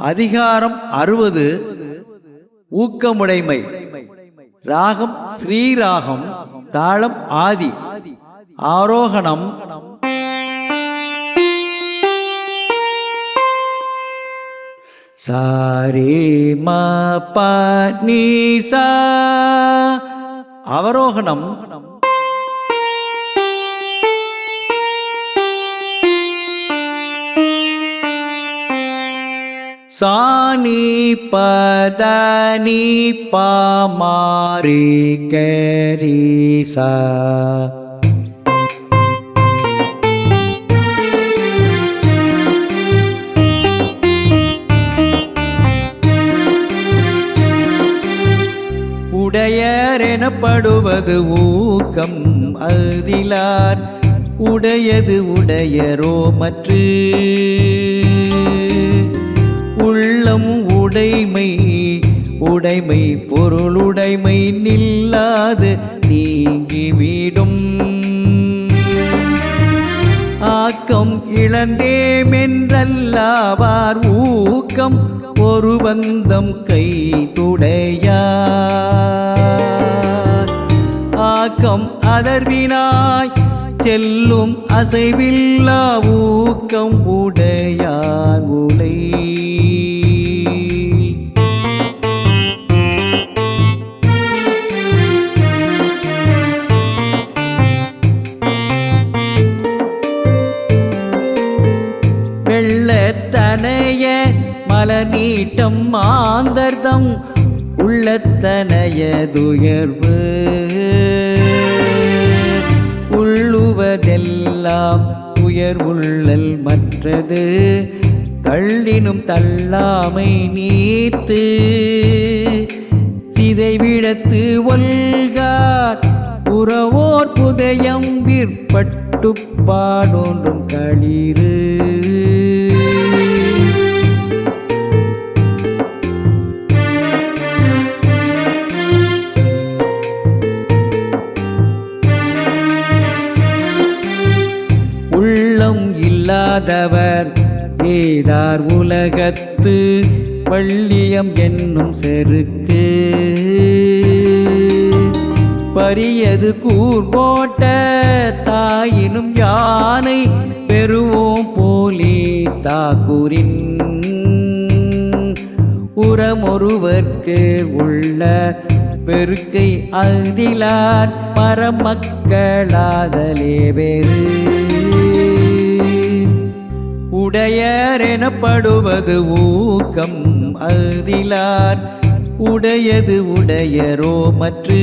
அதிகாரம் அறுபது ஊக்கமுடைமை. ராகம் ஸ்ரீராகம் தாளம் ஆதி. ஆரோகணம். சாரே ம ப நீ சா. அவரோகணம். சாணி பதனி பாமாரி கரீசா உடையர் எனப்படுவது ஊக்கம் அதிலார் உடையது உடையரோ மற்ற. உடைமை பொருளுடைமை நில்லாது நீங்கிவிடும் ஆக்கம் இழந்தேமென்றல்லாவார் ஊக்கம் ஒரு பந்தம் கை துடையார். ஆக்கம் அதர்வினாய் செல்லும் அசைவில்லா ஊக்கம் உடையான் உள்ளத்தனைய வெள்ளத்தனைய மலநீட்டம் மாந்தர்தம் உள்ளத்தனைய துயர்வு. உள்ளுவதெல்லாம் உயர் உள்ளல் மற்றது கள்ளினும் தள்ளாமை நீத்து. சிதைவிடத்து ஒல்கார் உறவோர் புதயம் விற்பட்டு பாடொன்றும் களிறு. இல்லாதவர் ஏதார் உலகத்து வள்ளியம் என்னும் செருக்கு. பரியது கூர் போட்ட தாயினும் யானை பெறுவோம் போலி தாக்கூரின் உரமொருவர்க்கு உள்ள பெருக்கை அதிலார் பரமக்களாதலே வேறு. உடையர் எனப்படுவது ஊக்கம் அதிலார் உடையது உடையரோ மற்ற.